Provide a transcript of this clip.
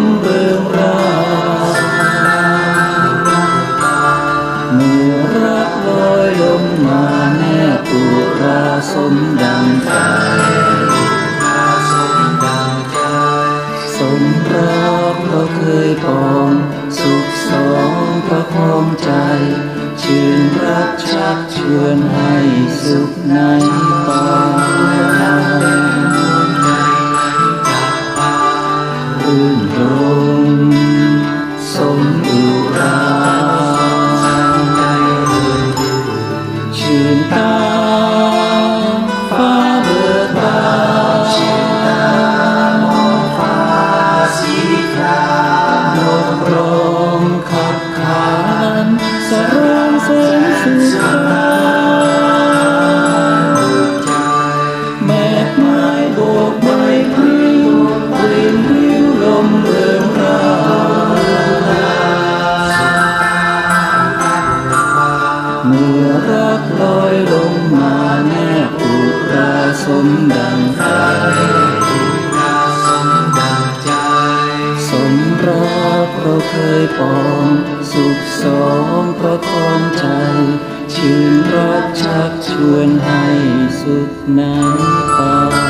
มเบิงราเมื่อรักลอยลงมาแน่ปุราสมดังใจสมรักเราเคยปอง สุขสองประคองใจชื่นรักชักชวนให้สุขในปา ชื่นตา เมื่อรักลอยลงมาแนบอุราสมดังใจสมรักเราเคยปองสุขสองประคองใจ ชื่นรักชักชวนให้สุขนั้นไป